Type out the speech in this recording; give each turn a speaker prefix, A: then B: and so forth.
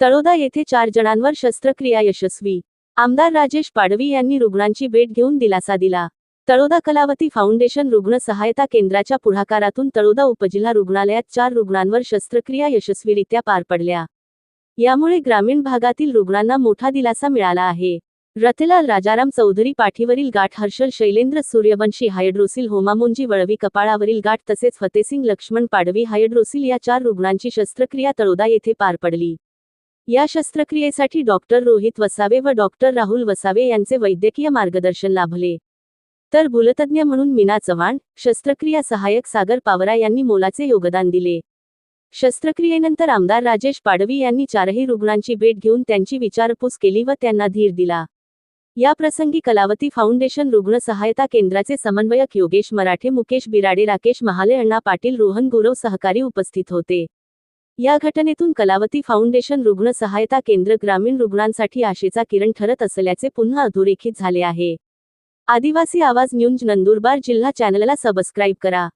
A: तळोदा येथे चार जणांवर शस्त्रक्रिया यशस्वी. आमदार राजेश पाडवी यांनी रुग्णांची भेट घेऊन दिलासा दिला. तळोदा कलावती फाउंडेशन रुग्ण सहायता केंद्राच्या पुढाकारातून तळोदा उपजिल्हा रुग्णालयात चार रुग्णांवर शस्त्रक्रिया यशस्वीरित्या पार पडल्या. यामुळे ग्रामीण भागातील रुग्णांना मोठा दिलासा मिळाला आहे. रतलाल राजाराम चौधरी पाठीवरील गाठ हर्षल शैलेंद्र सूर्यवंशी हायड्रोसिल होमामुंजी वळवी कपाळावरील गाठ तसेच फतेसिंग लक्ष्मण पाडवी हायड्रोसिल या चार रुग्णांची शस्त्रक्रिया तळोदा येथे पार पडली. या शस्त्रक्रियेसाठी डॉक्टर रोहित वसावे व डॉक्टर राहुल वसावे यांचे वैद्यकीय मार्गदर्शन लाभले. तर भूलतज्ञ म्हणून मीना चव्हाण शस्त्रक्रिया सहाय्यक सागर पावरा यांनी मोलाचे योगदान दिले. शस्त्रक्रियेनंतर आमदार राजेश पाडवी यांनी चारही रुग्णांची भेट घेऊन त्यांची विचारपूस केली व त्यांना धीर दिला. या प्रसंगी कलावती फाउंडेशन रुग्ण सहायता केंद्राचे समन्वयक योगेश मराठे मुकेश बिराडे राकेश महाले अण्णा पाटील रोहन गुरव सहकारी उपस्थित होते. या घटनेतून कलावती फाउंडेशन रुग्ण सहायता केंद्र ग्रामीण रुग्णांसाठी आशेचा किरण ठरत असल्याचे पुन्हा अधोरेखित झाले आहे. आदिवासी आवाज न्यूज नंदुरबार जिल्हा चॅनलला सबस्क्राईब करा.